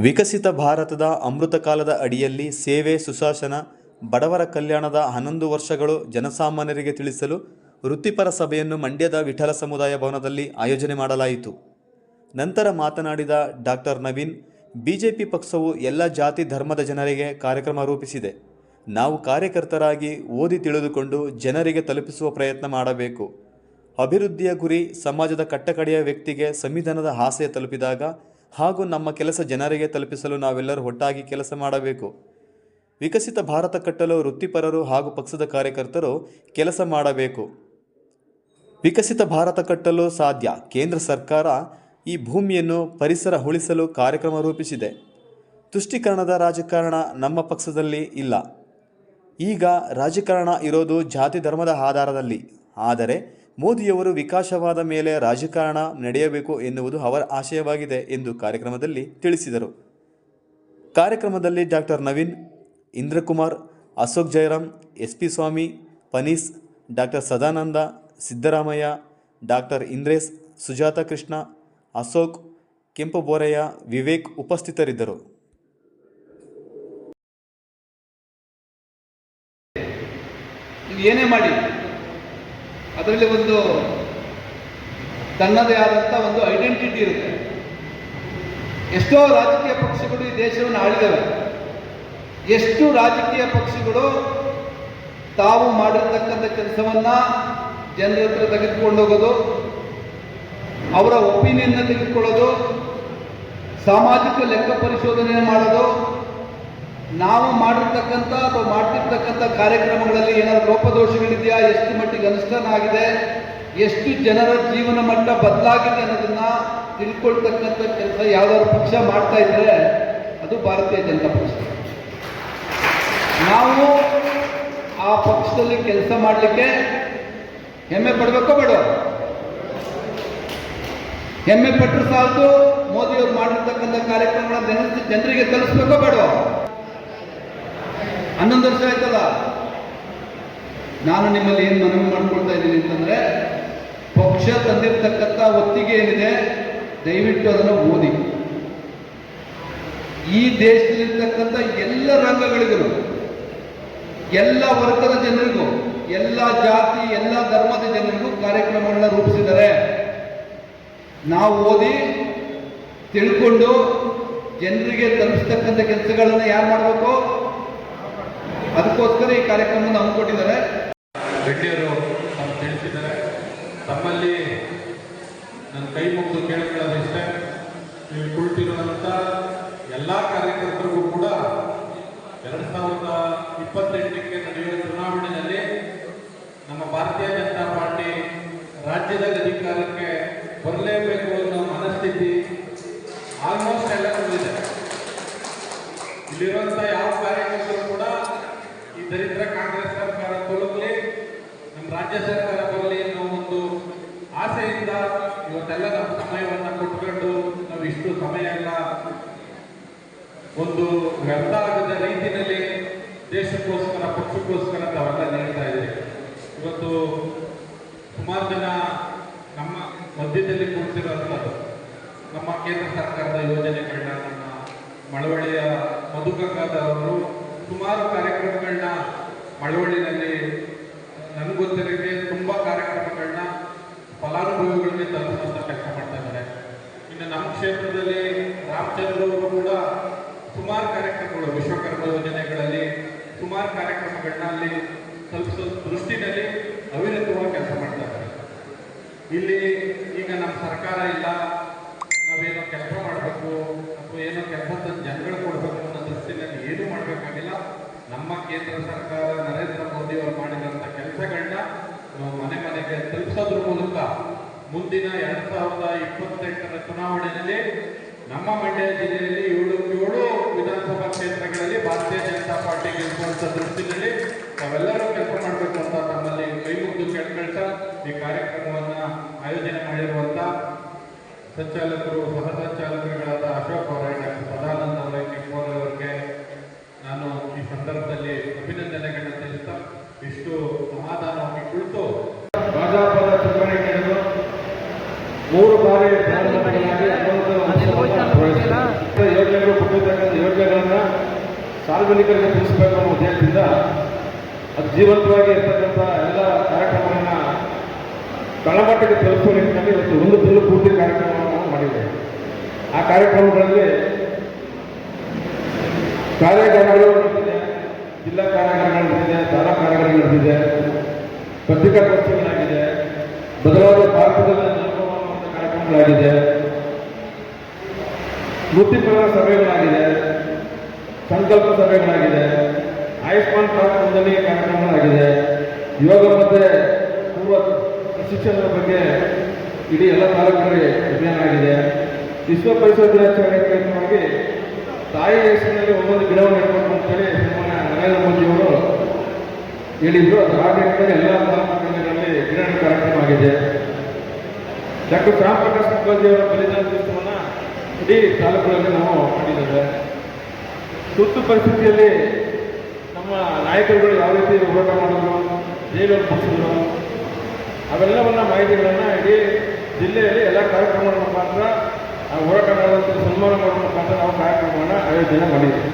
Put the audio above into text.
ವಿಕಸಿತ ಭಾರತದ ಅಮೃತ ಕಾಲದ ಅಡಿಯಲ್ಲಿ ಸೇವೆ, ಸುಶಾಸನ, ಬಡವರ ಕಲ್ಯಾಣದ ಹನ್ನೊಂದು ವರ್ಷಗಳು ಜನಸಾಮಾನ್ಯರಿಗೆ ತಿಳಿಸಲು ವೃತ್ತಿಪರ ಸಭೆಯನ್ನು ಮಂಡ್ಯದ ವಿಠಲ ಸಮುದಾಯ ಭವನದಲ್ಲಿ ಆಯೋಜನೆ ಮಾಡಲಾಯಿತು. ನಂತರ ಮಾತನಾಡಿದ ಡಾಕ್ಟರ್ ನವೀನ್, ಬಿಜೆಪಿ ಪಕ್ಷವು ಎಲ್ಲ ಜಾತಿ ಧರ್ಮದ ಜನರಿಗೆ ಕಾರ್ಯಕ್ರಮ ರೂಪಿಸಿದೆ. ನಾವು ಕಾರ್ಯಕರ್ತರಾಗಿ ಓದಿ ತಿಳಿದುಕೊಂಡು ಜನರಿಗೆ ತಲುಪಿಸುವ ಪ್ರಯತ್ನ ಮಾಡಬೇಕು. ಅಭಿವೃದ್ಧಿಯ ಗುರಿ ಸಮಾಜದ ಕಟ್ಟಕಡೆಯ ವ್ಯಕ್ತಿಗೆ ಸಂವಿಧಾನದ ಆಸೆ ತಲುಪಿದಾಗ ಹಾಗೂ ನಮ್ಮ ಕೆಲಸ ಜನರಿಗೆ ತಲುಪಿಸಲು ನಾವೆಲ್ಲರೂ ಒಟ್ಟಾಗಿ ಕೆಲಸ ಮಾಡಬೇಕು. ವಿಕಸಿತ ಭಾರತ ಕಟ್ಟಲು ವೃತ್ತಿಪರರು ಹಾಗೂ ಪಕ್ಷದ ಕಾರ್ಯಕರ್ತರು ಕೆಲಸ ಮಾಡಬೇಕು. ವಿಕಸಿತ ಭಾರತ ಕಟ್ಟಲು ಸಾಧ್ಯ. ಕೇಂದ್ರ ಸರ್ಕಾರ ಈ ಭೂಮಿಯನ್ನು ಪರಿಸರ ಉಳಿಸಲು ಕಾರ್ಯಕ್ರಮ ರೂಪಿಸಿದೆ. ತುಷ್ಟೀಕರಣದ ರಾಜಕಾರಣ ನಮ್ಮ ಪಕ್ಷದಲ್ಲಿ ಇಲ್ಲ. ಈಗ ರಾಜಕಾರಣ ಇರೋದು ಜಾತಿ ಧರ್ಮದ ಆಧಾರದಲ್ಲಿ. ಆದರೆ ಮೋದಿಯವರು ವಿಕಾಸವಾದ ಮೇಲೆ ರಾಜಕಾರಣ ನಡೆಯಬೇಕು ಎನ್ನುವುದು ಅವರ ಆಶಯವಾಗಿದೆ ಎಂದು ಕಾರ್ಯಕ್ರಮದಲ್ಲಿ ತಿಳಿಸಿದರು. ಕಾರ್ಯಕ್ರಮದಲ್ಲಿ doctor Naveen, Indrakumar, Ashok Jayaram S P Swamy, ಪನೀಸ್ doctor Sadananda, Siddaramaiah doctor Indresh, Sujatha Krishna, Ashok, Kempu Boraiah, Vivek ಉಪಸ್ಥಿತರಿದ್ದರು. ಏನೇ ಮಾಡಿ. ಅದರಲ್ಲಿ ಒಂದು ತನ್ನದೇ ಆದಂಥ ಒಂದು ಐಡೆಂಟಿಟಿ ಇರುತ್ತೆ. ಎಷ್ಟೋ ರಾಜಕೀಯ ಪಕ್ಷಗಳು ಈ ದೇಶವನ್ನು ಆಳಿದವೆ. ಎಷ್ಟು ರಾಜಕೀಯ ಪಕ್ಷಗಳು ತಾವು ಮಾಡಿರ್ತಕ್ಕಂಥ ಕೆಲಸವನ್ನ ಜನರ ಹತ್ರ ತೆಗೆದುಕೊಂಡು ಹೋಗೋದು, ಅವರ ಒಪಿನಿಯನ್ನ ತೆಗೆದುಕೊಳ್ಳೋದು, ಸಾಮಾಜಿಕ ಲೆಕ್ಕ ಪರಿಶೋಧನೆ ಮಾಡೋದು, ನಾವು ಮಾಡಿರ್ತಕ್ಕಂಥ ಅಥವಾ ಮಾಡ್ತಿರ್ತಕ್ಕಂಥ ಕಾರ್ಯಕ್ರಮಗಳಲ್ಲಿ ಏನಾದ್ರು ಲೋಪದೋಷಗಳಿದೆಯಾ ಎಷ್ಟು ಮಟ್ಟಿಗೆ ಅನುಷ್ಠಾನ ಆಗಿದೆ ಎಷ್ಟು ಜನರ ಜೀವನ ಮಟ್ಟ ಬದಲಾಗಿದೆ ಅನ್ನೋದನ್ನ ತಿಳ್ಕೊಳ್ತಕ್ಕಂಥ ಕೆಲಸ ಯಾವ್ದಾದ್ರು ಪಕ್ಷ ಮಾಡ್ತಾ ಇದ್ರೆ ಅದು ಭಾರತೀಯ ಜನತಾ ಪಕ್ಷ. ನಾವು ಆ ಪಕ್ಷದಲ್ಲಿ ಕೆಲಸ ಮಾಡಲಿಕ್ಕೆ ಹೆಮ್ಮೆ ಪಡಬೇಕೋ ಬೇಡ ಹೆಮ್ಮೆ ಪಟ್ಟರು ಸಾಕು ಮೋದಿಯವರು ಮಾಡಿರ್ತಕ್ಕಂಥ ಕಾರ್ಯಕ್ರಮಗಳ ಜನ ಜನರಿಗೆ ತಲುಪಿಸ್ಬೇಕೋ ಬೇಡ ಹನ್ನೊಂದು ವರ್ಷ ಆಯ್ತಲ್ಲ? ನಾನು ನಿಮ್ಮಲ್ಲಿ ಏನು ಮನವಿ ಮಾಡ್ಕೊಳ್ತಾ ಇದ್ದೀನಿ ಅಂತಂದ್ರೆ, ಪಕ್ಷ ತಂದಿರ್ತಕ್ಕಂಥ ಒತ್ತಿಗೆ ಏನಿದೆ, ದಯವಿಟ್ಟು ಅದನ್ನು ಓದಿ. ಈ ದೇಶದಲ್ಲಿರ್ತಕ್ಕಂಥ ಎಲ್ಲ ರಂಗಗಳಿಗೂ ಎಲ್ಲ ವರ್ಗದ ಜನರಿಗೂ, ಎಲ್ಲ ಜಾತಿ, ಎಲ್ಲ ಧರ್ಮದ ಜನರಿಗೂ ಕಾರ್ಯಕ್ರಮಗಳನ್ನ ರೂಪಿಸಿದ್ದಾರೆ. ನಾವು ಓದಿ, ತಿಳ್ಕೊಂಡು, ಜನರಿಗೆ ತಲುಪಿಸ್ತಕ್ಕಂಥ ಕೆಲಸಗಳನ್ನು ಯಾರು ಮಾಡಬೇಕು? ಅದಕ್ಕೋಸ್ಕರ ಈ ಕಾರ್ಯಕ್ರಮವನ್ನು ಹಮ್ಮಿಕೊಟ್ಟಿದ್ದಾರೆ ರೆಡ್ಡಿಯವರು ತಮ್ಮ ತಿಳಿಸಿದ್ದಾರೆ. ತಮ್ಮಲ್ಲಿ ನನ್ನ ಕೈ ಮುಗಿದು ಕೇಳಿಕೊಳ್ಳೋದಿಷ್ಟೇ ನೀವು ಕುಳಿತಿರುವಂಥ ಎಲ್ಲ ಕಾರ್ಯಕರ್ತರಿಗೂ ಕೂಡ ಎರಡು ಸಾವಿರದ ಇಪ್ಪತ್ತೆಂಟಕ್ಕೆ ನಡೆಯುವ ಚುನಾವಣೆಯಲ್ಲಿ ನಮ್ಮ ಭಾರತೀಯ ಜನತಾ ಪಾರ್ಟಿ ರಾಜ್ಯದ ಅಧಿಕಾರಕ್ಕೆ ಬರಲೇಬೇಕು ಅನ್ನೋ ಮನಸ್ಥಿತಿ ಆಲ್ಮೋಸ್ಟ್ ಎಲ್ಲ ಇದೆ ಯಾವ ಕಾರ್ಯಕರ್ತರು ಕೂಡ ದರಿದ್ರ ಕಾಂಗ್ರೆಸ್ ಸರ್ಕಾರ ತೊಲಗಲಿ ನಮ್ಮ ರಾಜ್ಯ ಸರ್ಕಾರ ಬರಲಿ ಅನ್ನೋ ಒಂದು ಆಸೆಯಿಂದ ಇವತ್ತೆಲ್ಲ ನಮ್ಮ ಸಮಯವನ್ನು ಕೊಟ್ಕೊಂಡು ನಾವು ಇಷ್ಟು ಸಮಯ ಎಲ್ಲ ಒಂದು ವ್ಯರ್ಥ ಆಗದ ರೀತಿಯಲ್ಲಿ ದೇಶಕ್ಕೋಸ್ಕರ, ಪಕ್ಷಕ್ಕೋಸ್ಕರ ನಾವೆಲ್ಲ ನೀಡ್ತಾ ಇದೆ ಇವತ್ತು ಸುಮಾರು ಜನ ನಮ್ಮ ಮಧ್ಯದಲ್ಲಿ ಕೂರ್ತಿರುವಂಥದ್ದು ನಮ್ಮ ಕೇಂದ್ರ ಸರ್ಕಾರದ ಯೋಜನೆಗಳನ್ನ ನಮ್ಮ ಮಳವಳ್ಳಿಯ ಮಧುಗಂಗಾಧರವರು ಸುಮಾರು ಕಾರ್ಯಕ್ರಮಗಳನ್ನ ಮಳವಳ್ಳಿನಲ್ಲಿ, ನನಗೆ ಗೊತ್ತಿರೋಕ್ಕೆ ತುಂಬ ಕಾರ್ಯಕ್ರಮಗಳನ್ನ ಫಲಾನುಭವಿಗಳಿಗೆ ತಲುಪಿಸುವಂಥ ಕೆಲಸ ಮಾಡ್ತಾ ಇದ್ದಾರೆ. ಇನ್ನು ನಮ್ಮ ಕ್ಷೇತ್ರದಲ್ಲಿ ರಾಮಚಂದ್ರ ಅವರು ಕೂಡ ಸುಮಾರು ಕಾರ್ಯಕ್ರಮಗಳು, ವಿಶ್ವಕರ್ಮ ಯೋಜನೆಗಳಲ್ಲಿ ಸುಮಾರು ಕಾರ್ಯಕ್ರಮಗಳನ್ನ ಅಲ್ಲಿ ತಲುಪಿಸೋ ದೃಷ್ಟಿನಲ್ಲಿ ಅವಿರತವಾಗಿ ಕೆಲಸ ಮಾಡ್ತಾ ಇದ್ದಾರೆ. ಇಲ್ಲಿ ಈಗ ನಮ್ಮ ಸರ್ಕಾರ ಇಲ್ಲ, ನಾವೇನೋ ಕೆಲಸ ಮಾಡಬೇಕು, ಅಥವಾ ಏನೋ ಕೆಲಸ ಜನಗಳು ಏನೂ ಮಾಡಬೇಕಾಗಿಲ್ಲ. ನಮ್ಮ ಕೇಂದ್ರ ಸರ್ಕಾರ ನರೇಂದ್ರ ಮೋದಿ ಅವರು ಮಾಡಿದಂಥ ಕೆಲಸಗಳನ್ನ ಮನೆ ಮನೆಗೆ ತಲುಪಿಸೋದ್ರ ಮೂಲಕ ಮುಂದಿನ ಎರಡ್ ಸಾವಿರದ ಇಪ್ಪತ್ತೆಂಟರ ಚುನಾವಣೆಯಲ್ಲಿ ನಮ್ಮ ಮಂಡ್ಯ ಜಿಲ್ಲೆಯಲ್ಲಿ ಏಳು ಏಳು ವಿಧಾನಸಭಾ ಕ್ಷೇತ್ರಗಳಲ್ಲಿ ಭಾರತೀಯ ಜನತಾ ಪಾರ್ಟಿ ಗೆಲ್ಲುವಂಥ ದೃಷ್ಟಿನಲ್ಲಿ ನಾವೆಲ್ಲರೂ ಕೆಲಸ ಮಾಡಬೇಕು ಅಂತ ತಮ್ಮಲ್ಲಿ ಕೈ ಮುಗಿದು ಕೇಳ್ಕೊಳ್ತಾ ಈ ಕಾರ್ಯಕ್ರಮವನ್ನ ಆಯೋಜನೆ ಮಾಡಿರುವಂತ ಸಂಚಾಲಕರು, ಸಹ ಸಂಚಾಲಕರುಗಳಾದ ಅಶೋಕ್ ಅವರೇ ಡಾಕ್ಟರ್ ಸದಾನಂದ ಅವರೇ ಕೆಂಪೋರ್ ಅವರಿಗೆ ನಾನು ಈ ಸಂದರ್ಭದಲ್ಲಿ ಅಭಿನಂದನೆಗಳನ್ನ ಇಷ್ಟು ಸಮಾಧಾನವಾಗಿ ಕುಳಿತು ರಾಜಾಪದ ಚುನಾವಣೆ ನಡೆದು ಮೂರು ಬಾರಿ ಯೋಜನೆಗಳು ಕೊಟ್ಟಿರ್ತಕ್ಕಂಥ ಯೋಜನೆಗಳನ್ನು ಸಾರ್ವಜನಿಕರಿಗೆ ತಿಳಿಸಬೇಕು ಅನ್ನೋ ಉದ್ದೇಶದಿಂದ ಅದು ಜೀವಂತವಾಗಿ ಇರ್ತಕ್ಕಂಥ ಎಲ್ಲ ಕಾರ್ಯಕ್ರಮಗಳನ್ನ ತಳಮಟ್ಟಕ್ಕೆ ತಲುಪುವ ನಿಟ್ಟಿನಲ್ಲಿ ಇವತ್ತು ಒಂದು ತಿಂಗಳು ಪೂರ್ತಿ ಕಾರ್ಯಕ್ರಮವನ್ನು ಮಾಡಿದ್ದೇವೆ ಆ ಕಾರ್ಯಕ್ರಮಗಳಲ್ಲಿ ಕಾರ್ಯಾಗಾರಗಳು ಜಿಲ್ಲಾ ಕಾರ್ಯಾಗಾರಗಳು ನಡೆದಿದೆ ಪತ್ರಿಕಾಗೋಷ್ಠಿಗಳಾಗಿದೆ ಬದಲಾದ ಭಾರತದಲ್ಲಿ ಕಾರ್ಯಕ್ರಮಗಳಾಗಿದೆ. ವೃತ್ತಿಪರ ಸಭೆಗಳಾಗಿದೆ. ಸಂಕಲ್ಪ ಸಭೆಗಳಾಗಿದೆ. ಆಯುಷ್ಮಾನ್ ಭಾರತ್ ಕಾರ್ಯಕ್ರಮಗಳಾಗಿದೆ. ಯೋಗ ಮತ್ತು ಪೂರ್ವ ಪ್ರಶಿಕ್ಷಣದ ಬಗ್ಗೆ ಇಡೀ ಎಲ್ಲ ತಾಲೂಕಿನಲ್ಲಿ ಅಭಿಯಾನ ಆಗಿದೆ. ವಿಶ್ವ ಪರಿಸರ ದಿನಾಚರಣೆ ಕಾರ್ಯಕ್ರಮವಾಗಿ ತಾಯಿ ಹೆಸರಿನಲ್ಲಿ ಒಂದೊಂದು ಗಿಡವನ್ನು ಇಟ್ಕೊಂಡು ಅಂತೇಳಿ ನರೇಂದ್ರ ಮೋದಿಯವರು ಹೇಳಿದ್ರು, ಅದು ಹಾಗೆ ಎಲ್ಲ ತಾಲೂಕು ಕಿರಣ ಕಾರ್ಯಕ್ರಮ ಆಗಿದೆ. ಡಾಕ್ಟರ್ ಶ್ಯಾಮ್ ಪ್ರಕಾಶ್ ಮುಖರ್ಜಿ ಅವರ ಬಲಿದಾನ ದಿವಸವನ್ನು ಇಡೀ ತಾಲೂಕುಗಳಲ್ಲಿ ನಾವು ಮಾಡಿದ್ದೇವೆ. ತುರ್ತು ಪರಿಸ್ಥಿತಿಯಲ್ಲಿ ನಮ್ಮ ನಾಯಕರುಗಳು ಯಾವ ರೀತಿ ಹೋರಾಟ ಮಾಡಿದ್ರು, ಜೈಲಲ್ಲಿ ಮುಗಿಸಿದ್ರು, ಅವೆಲ್ಲವನ್ನ ಮಾಹಿತಿಗಳನ್ನು ಇಡೀ ಜಿಲ್ಲೆಯಲ್ಲಿ ಎಲ್ಲ ಕಾರ್ಯಕ್ರಮಗಳ ಮುಖಾಂತರ ಮಾಡುವಂಥ ಸನ್ಮಾನ ಮಾಡುವ ಮುಖಾಂತರ ನಾವು ಕಾರ್ಯಕ್ರಮವನ್ನು ಆಯೋಜನೆ ಮಾಡಿದ್ದೀವಿ.